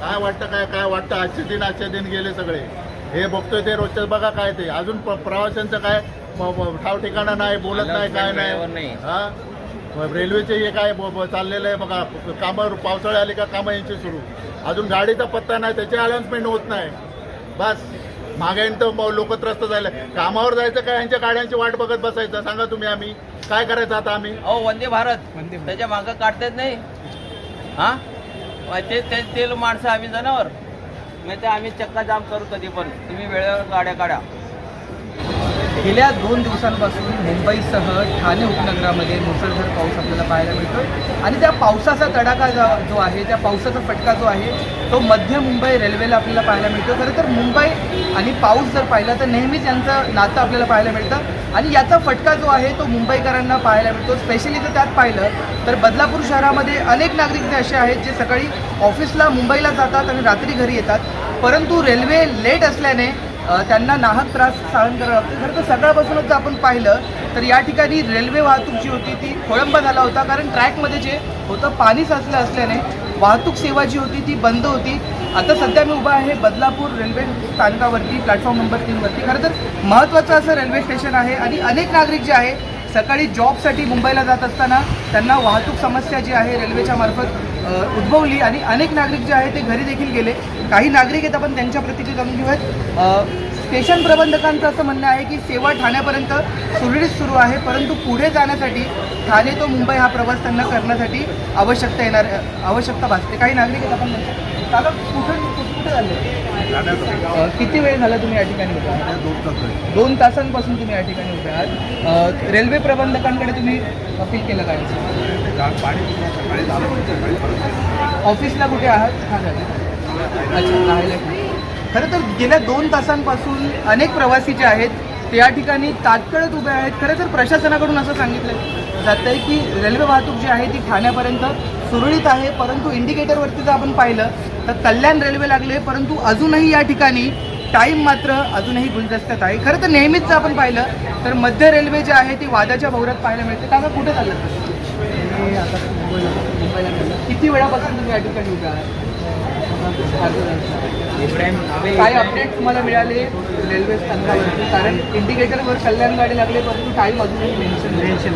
काय वाटतं काय काय वाटतं? आजचे दिन आजचे दिन गेले सगळे. हे बघतोय ते रोजचं बघा काय ते. अजून प- प्रवाशांचं काय ठाव ठिकाणा नाही बोलत नाही काय नाही. हा? रेल्वेचे हे काय चाललेलं आहे बघा. कामं पावसाळे आले का कामं यांची सुरू. अजून गाडीचा पत्ता नाही त्याची अनाउन्समेंट होत नाही. बस. मागे तर लोक त्रस्त झाले. कामावर जायचं काय? यांच्या गाड्यांची वाट बघत बसायचं. सांगा तुम्ही आम्ही. काय करायचं आता आम्ही? अहो वंदे भारत. त्याच्या मागं काढतात नाही. हा? ते ते तेल माणसं आम्ही जनावर. नाही ते आम्ही चक्का जाम करू कधी पण. तुम्ही वेळेवर गाड्या काढा. गेल्या दोन दिवसांपासून मुंबईसह ठाणे उपनगरामध्ये मुसळधार पाऊस आपल्याला पाहायला मिळतो आणि त्या पावसाचा तडाखा जो- जो आहे त्या पावसाचा फटका जो आहे तो मध्य मुंबई रेल्वेला आपल्याला पाहायला मिळतो खरं तर मुंबई आणि पाऊस जर पाहिला तर नेहमीच यांचं नातं आपल्याला पाहायला मिळतं. आणि याचा फटका जो आहे तो मुंबईकरांना पाहायला मिळतो. स्पेशली जर त्यात पाहिलं तर बदलापूर शहरामध्ये अनेक नागरिक जे असे आहेत जे सकाळी ऑफिसला मुंबईला जातात आणि रात्री घरी येतात. परंतु रेल्वे लेट असल्याने त्यांना नाहक त्रास सहन करावा लागतो खरं तर सकाळपासूनच जर आपण पाहिलं तर या ठिकाणी रेल्वे वाहतूक जी होती ती खोळंबा झाला होता. कारण ट्रॅकमध्ये जे होतं पाणी साचलं असल्याने वाहतूक सेवा जी होती ती बंद होती. आता सध्या मी उभा आहे बदलापूर रेल्वे स्थानकावरती प्लॅटफॉर्म नंबर तीनवरती. खरं तर महत्त्वाचं असं रेल्वे स्टेशन आहे आणि अनेक नागरिक जे आहे सकाळी जॉबसाठी मुंबईला जात असताना त्यांना वाहतूक समस्या जी आहे रेल्वेच्या मार्फत उद्भवली आणि अनेक नागरिक जे आहे ते घरी देखील गेले. काही नागरिक आहेत आपण त्यांच्या प्रतिक्रिया जाणून घेऊयात. स्टेशन प्रबंधकांचं असं म्हणणं आहे की सेवा ठाण्यापर्यंत सुरळीत सुरू आहे परंतु पुढे जाण्यासाठी ठाणे तो मुंबई हा प्रवास त्यांना करण्यासाठी आवश्यकता येणार आवश्यकता भासते. काही नागरिक आहेत आपण चालक कुठून कुठं अ, किती वेळ झाला तुम्ही या ठिकाणी उभे आहात? दोन तासांपासून तुम्ही या ठिकाणी उभे आहात. अ, रेल्वे प्रबंधकांकडे तुम्ही अपील केलं काय? ऑफिसला कुठे आहात? अच्छा राहायला? खरं तर गेल्या दोन तासांपासून अनेक प्रवासी जे आहेत ते या ठिकाणी तात्काळत उभे आहेत. खरं तर प्रशासनाकडून असं सांगितलं जात आहे की रेल्वे वाहतूक जी आहे ती ठाण्यापर्यंत सुरळीत आहे परंतु इंडिकेटरवरती जर आपण पाहिलं तर कल्याण रेल्वे लागले परंतु अजूनही या ठिकाणी टाईम मात्र अजूनही गुलदस्त्यात आहे. खरं तर नेहमीच जर आपण पाहिलं तर मध्य रेल्वे जे आहे ती वादाच्या भोवऱ्यात पाहायला मिळते. काका कुठे चाललं? आता. किती वेळापासून तुम्ही या ठिकाणी उभे आहात? काय अपडेट तुम्हाला मिळाले रेल्वे स्थानकावरती? कारण इंडिकेटरवर कल्याण गाडी लागले परंतु टाईम अजूनही मेन्शन मेन्शन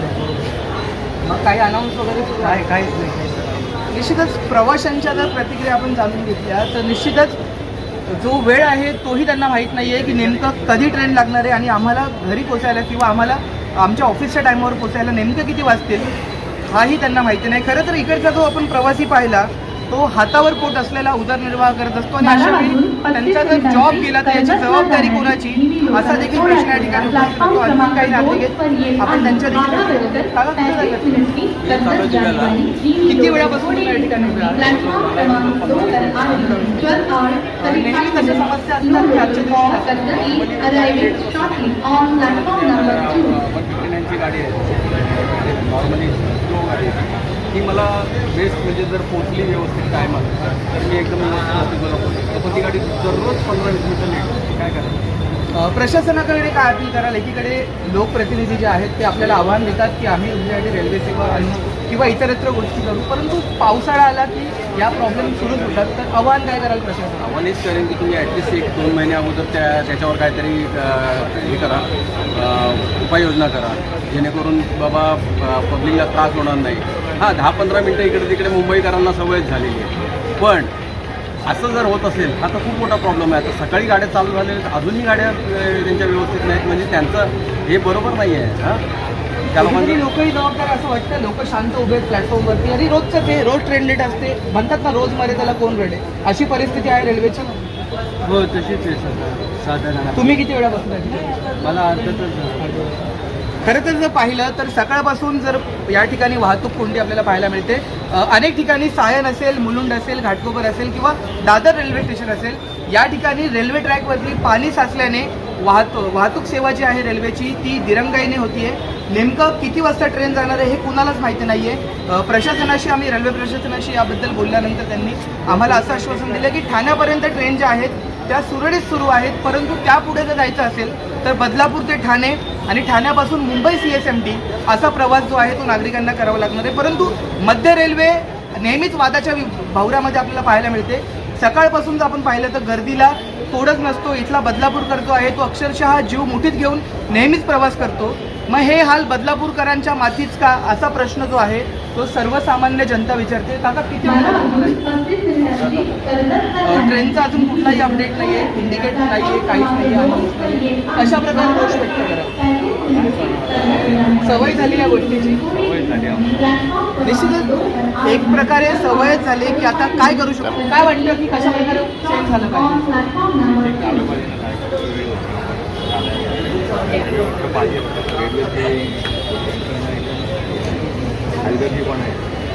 मग काही अनाऊन्स वगैरे सुरू आहे? काहीच नाही निश्चितच प्रवाशांच्या जर प्रतिक्रिया आपण जाणून घेतल्या तर निश्चितच जो वेळ आहे तोही त्यांना माहीत नाही आहे की नेमकं कधी ट्रेन लागणार आहे आणि आम्हाला घरी पोचायला किंवा आम्हाला आमच्या ऑफिसच्या टाईमवर पोचायला नेमकं किती वाजतील हाही त्यांना माहिती नाही. खरं तर इकडचा जो आपण प्रवासी पाहिला तो हातावर पोट असलेला उदरनिर्वाह करत असतो आणि अशा वेळी त्यांचा जर जॉब गेला तर याची जबाबदारी कोणाची? असा देखील प्रश्न या ठिकाणी उपस्थित होतो. अजून काही नागरिक आहेत आपण त्यांच्या देखील? किती वेळापासून या ठिकाणी? नेहमी समस्या असतात गाडी आहे. नॉर्मली स्लो गाडी ती मला बेस्ट म्हणजे जर पोचली व्यवस्थित टायमात तर मी एकदम व्यवस्थित पण ती गाडी दररोज पंधरा वीस मिनिटं लेट काय करायचं? प्रशासनाकडे काय अपील कराल? एकीकडे लोकप्रतिनिधी जे आहेत ते आपल्याला आव्हान देतात की आम्ही तुमच्यासाठी रेल्वे सेवा आणू किंवा इतरत्र गोष्टी करू. परंतु पावसाळा आला की या प्रॉब्लेम सुरूच होतात. तर आव्हान काय कराल प्रशासन? आव्हानेच करेन की तुम्ही ॲटलिस्ट एक दोन महिन्या अगोदर त्या त्याच्यावर काहीतरी हे करा. उपाययोजना करा. जेणेकरून बाबा पब्लिकला त्रास होणार नाही. हां दहा पंधरा मिनटं इकडे तिकडे मुंबईकरांना सवयच झालेली आहे. पण असं जर होत असेल हा तर खूप मोठा प्रॉब्लेम आहे. आता सकाळी गाड्या चालू आहेत, अजूनही गाड्या त्यांच्या व्यवस्थित नाहीत. म्हणजे त्यांचं हे बरोबर नाही आहे हां? त्या लोकांचं लोकही जबाबदार असं वाटतं लोक शांत उभे आहेत प्लॅटफॉर्मवरती आणि रोजचं ते रोज ट्रेन लेट असते. म्हणतात ना रोज मरे त्याला कोण रडे? अशी परिस्थिती आहे रेल्वेची हो तशीच आहे सर साधारण तुम्ही किती वेळापासून आहे? मला अर्धतच खरं तर जर पाहिलं तर सकाळपासून जर या ठिकाणी वाहतूक कोंडी आपल्याला पाहायला मिळते अनेक ठिकाणी सायन असेल मुलुंड असेल घाटकोपर असेल किंवा दादर रेल्वे स्टेशन असेल या ठिकाणी रेल्वे ट्रॅकवरती पाणी साचल्याने वाहतूक वाहतूक सेवा जी आहे रेल्वेची ती दिरंगाईने होतीये. नेमकं किती वाजता ट्रेन जाणार आहे हे कुणालाच माहिती नाहीये. आहे प्रशासनाशी आम्ही रेल्वे प्रशासनाशी याबद्दल बोलल्यानंतर त्यांनी आम्हाला असं आश्वासन दिलं की ठाण्यापर्यंत ट्रेन ज्या आहेत त्या सुरळीत सुरू आहेत परंतु त्यापुढे जर जायचं असेल तर बदलापूर ते ठाणे आणि ठाण्यापासून Mumbai C S M T असा प्रवास जो आहे तो नागरिकांना करावा लागणार आहे. परंतु मध्य रेल्वे नेहमीच वादाच्या भावऱ्यामध्ये आपल्याला पाहायला मिळते. सकाळपासून जर आपण पाहिलं तर गर्दीला तोडच नसतो इथला बदलापूरकर जो आहे तो अक्षरशः जीव मुठीत घेऊन नेहमीच प्रवास करतो. मग हे हाल बदलापूरकरांच्या मातीच का? असा प्रश्न जो आहे तो सर्वसामान्य जनता विचारते. काका किती ट्रेनचा अजून कुठलाही अपडेट नाही आहे इंडिकेट नाही आहे काहीच नाही आहे अशा प्रकारे गोष्ट व्यक्त करा. सवय झाली या गोष्टीची? निश्चितच एक प्रकारे सवयच झाली की आता काय करू शकतो? काय वाटलं की कशा प्रकारे चेंज झालं पाहिजे?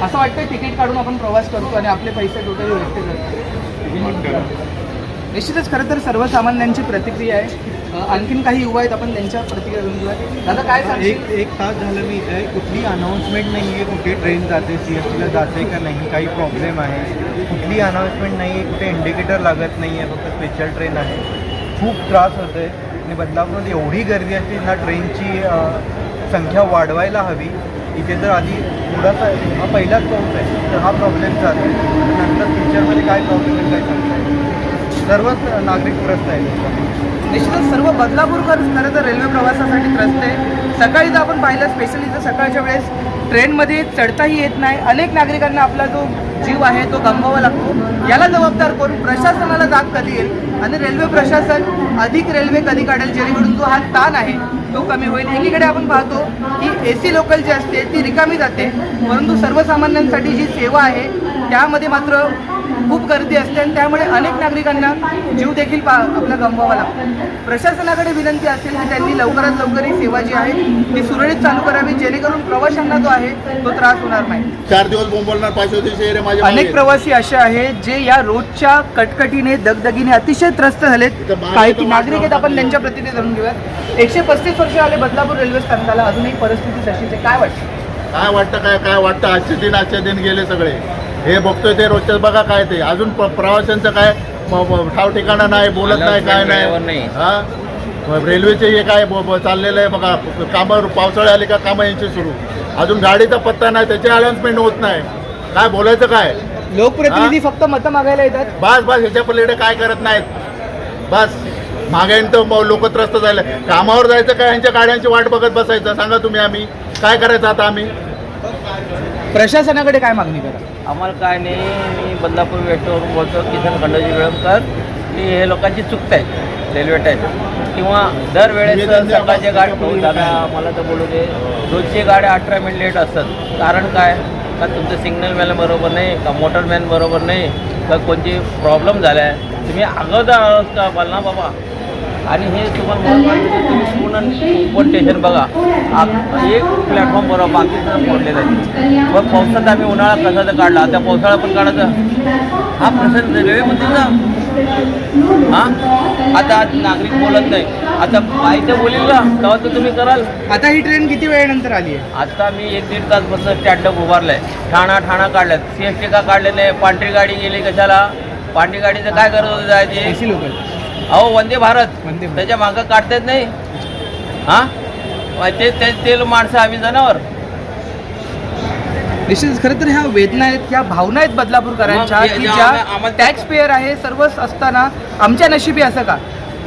असं वाटतं तिकीट काढून आपण प्रवास करतो आणि आपले पैसे टोटली वेस्ट करतो. निश्चितच खरं तर सर्वसामान्यांची प्रतिक्रिया आहे. आणखीन काही युवा आहेत आपण त्यांच्या प्रतिक्रिया घेऊन घेऊया. दादा काय एक एक तास झालं मी इथे. आहे. कुठली अनाऊन्समेंट नाही आहे कुठे ट्रेन जाते सी एस टीला जाते का नाही काही प्रॉब्लेम आहे. कुठली अनाऊन्समेंट नाही आहे कुठे इंडिकेटर लागत नाही आहे फक्त स्पेशल ट्रेन आहे. खूप त्रास होतो आहे आणि बदलापूरमध्ये एवढी गर्दी असते ह्या ट्रेनची संख्या वाढवायला हवी. इथे तर आधी थोडासा हा पहिलाच पाऊस आहे तर हा प्रॉब्लेम चालू आहे. नंतर फ्युचरमध्ये काय प्रॉब्लेम आहे काय सांगता सर्वच नागरिक त्रस्त आहे निश्चितच सर्व बदलापूरकर खरं तर रेल्वे प्रवासासाठी त्रस्त आहे. सकाळी जर आपण पाहिलं स्पेशली जर सकाळच्या वेळेस ट्रेनमध्ये चढताही येत नाही. अनेक नागरिकांना आपला जो जीव आहे तो गमवावा लागतो. याला जबाबदार करून प्रशासनाला जाग कधी येईल? आणि रेल्वे प्रशासन अधिक रेल्वे कधी काढेल जेणेकरून जो हा ताण आहे तो कमी होईल. एकीकडे आपण पाहतो की ए सी लोकल जी असते ती रिकामी जाते परंतु सर्वसामान्यांसाठी जी सेवा आहे त्यामध्ये मात्र खूप गर्दी असते आणि त्यामुळे अनेक नागरिकांना जीव देखील पा आपला गमवावा लागतो. प्रशासनाकडे विनंती असेल की त्यांनी लवकरात लवकर ही सेवा जी आहे ती सुरळीत चालू करावी जेणेकरून प्रवाशांना जो आहे तो त्रास होणार नाही. चार दिवस बोंबलणार माझे अनेक. प्रवासी असे आहेत जे या रोजच्या कटकटीने दगदगीने अतिशय त्रस्त झालेत. काही नागरिक आहेत आपण त्यांच्या प्रतिक्रिया जाणून घेऊयात. एकशे पस्तीस वर्ष आले बदलापूर रेल्वे स्थानकाला. अजूनही परिस्थिती तशीच आहे. काय वाटतं? काय वाटतं काय काय वाटतं? आजचे दिन आजचे दिन गेले सगळे. हे बघतोय ते रोजच्याच बघा काय ते. अजून प्र- प्रवाशांचं काय ठाव ठिकाणा नाही बोलत नाही काय नाही. हा? रेल्वेचे हे काय चाललेलं आहे बघा. कामं पावसाळे आले का कामं यांची सुरू. अजून गाडीचा पत्ता नाही त्याची अनाउन्समेंट होत नाही. काय बोलायचं काय? लोकप्रतिनिधी फक्त मतं मागायला येतात. बस बस ह्याच्या पलीकडे काय करत नाहीत. बस तर लोक त्रस्त झाले. कामावर जायचं काय यांच्या गाड्यांची वाट बघत बसायचं. सांगा तुम्ही आम्ही. काय करायचं आता आम्ही? प्रशासनाकडे काय मागणी करा? आम्हाला काय नाही मी बदलापूर वेस्टवरून बोलतो किसन खंडोजी वेळमकर की हे लोकांची चुकत आहे रेल्वे टाईम किंवा दरवेळेस सकाळच्या गाडी बस, दादा मला तर बोलू दे. रोजची गाड्या अठरा मिनिट लेट असतात. कारण काय? का तुमचं सिग्नल मॅन बरोबर नाही का मोटरमॅन बरोबर नाही का कोणती प्रॉब्लेम झाला आहे? तुम्ही अगोदर आहात का? बोल ना बाबा. आणि हे तुम्हाला आहे, तुम्ही पूर्ण कोण स्टेशन बघा. एक प्लॅटफॉर्म बरोबर बाकीचं फोडलेलं आहे. मग पावसात आम्ही उन्हाळा कसा तर काढला. आता पावसाळा पण काढायचा. हा प्रश्न रेल्वेमध्येचा हा? आता नागरिक बोलत नाही. आता माहिती बोलील ना तेव्हा तर तुम्ही कराल. आता ही ट्रेन किती वेळेनंतर आली आहे? आता मी एक दीड तास बसलं स्टँडअप उभारलाय. ठाणा ठाणा काढल्यात. सी एस टी का काढले नाही पांढरी गाडी गेली कशाला? पांढरी गाडीचं काय करत होतं जायची? लोकल अहो वंदे भारत. वंदे भारत. त्याच्या मागं काढतायत नाही? हा? मग ते ते ते माणसं आम्ही जनावर निश्चितच खरं तर ह्या वेदना आहेत ह्या भावना आहेत बदलापूरकरांच्या मग की जे- ज्या आम्हा- आम्हाला- टॅक्स पेअर आहे सर्वच असताना आमच्या नशिबी असं का?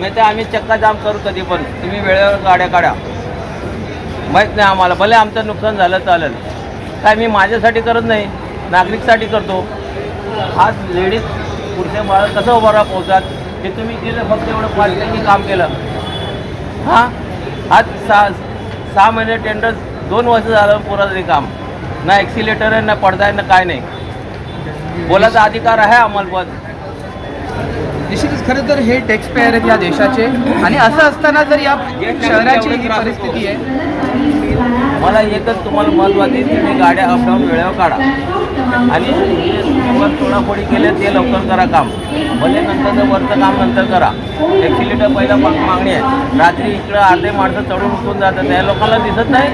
नाही तर आम्ही चक्का जाम करू कधी पण. तुम्ही वेळेवर गाड्या काढा. माहीत नाही आम्हाला. भले आमचं नुकसान झालं चालेल. काय मी माझ्यासाठी करत नाही? नागरिकसाठी करतो. आज लेडीज पुढच्या बाळ कसं उभा राहा पोहोचात हे तुम्ही केलं फक्त एवढं पाच टक्के काम केलं. हां? आज सहा सहा महिने टेंडर दोन वर्ष झालं पुरा तरी काम. ना ॲक्सिलेटर आहे ना पडदा आहे ना काय नाही. बोलायचा अधिकार आहे आम्हाला पण निश्चितच खरं तर हे टॅक्स पेअर आहेत या देशाचे. आणि असं असताना जर या शहराची ही परिस्थिती आहे मला एकच तुम्हाला महत्त्वाचं तुम्ही गाड्या अपडाऊन वेळेवर काढा. आणि तोडाफोडी केले ते लवकर करा काम. भले नंतरचं वरचं काम नंतर करा. ॲक्सिलेटर पहिला माग मागणी आहे. रात्री इकडं अर्धे माणसं चढून उठून जातात. त्या लोकांना दिसत नाही.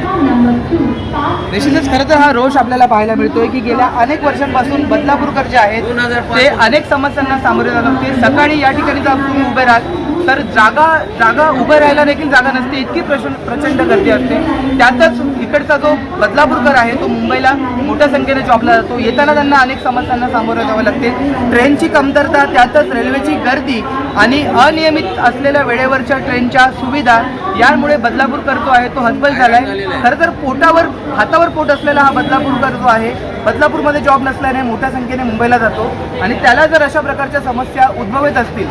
निश्चितच खरं तर हा रोष आपल्याला पाहायला मिळतोय की गेल्या अनेक वर्षांपासून बदलापूरकर जे आहेत 2005 ते अनेक समस्यांना सामोरे जात होते सकाळी या ठिकाणी तुम्ही उभे राहाल. तर जागा जागा उभे राहायला देखील जागा नसते. इतकी प्रश्न प्रचंड गर्दी असते. त्यातच इकडचा जो बदलापूरकर आहे तो मुंबईला मोठ्या संख्येने जॉबला जातो. येताना त्यांना अनेक समस्यांना सामोरं जावं लागते. ट्रेनची कमतरता त्यातच रेल्वेची गर्दी आणि अनियमित असलेल्या वेळेवरच्या ट्रेनच्या सुविधा यामुळे बदलापूरकर जो आहे तो हतबल आहे खरं तर पोटावर हातावर पोट असलेला हा बदलापूरकर जो आहे बदलापूरमध्ये जॉब नसल्याने मोठ्या संख्येने मुंबईला जातो. आणि त्याला जर अशा प्रकारच्या समस्या उद्भवत असतील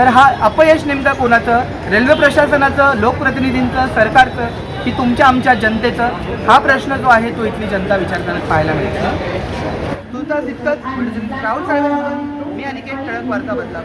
तर हा अपयश नेमका कोणाचं? रेल्वे प्रशासनाचं लोकप्रतिनिधींचं सरकारचं की तुमच्या आमच्या जनतेचं? हा प्रश्न जो आहे तो इथली जनता विचार करत पाहायला मिळतो तुझा इतकंच म्हणजे राहुल साहेब मी अनिकेत ठळक वार्ता बदला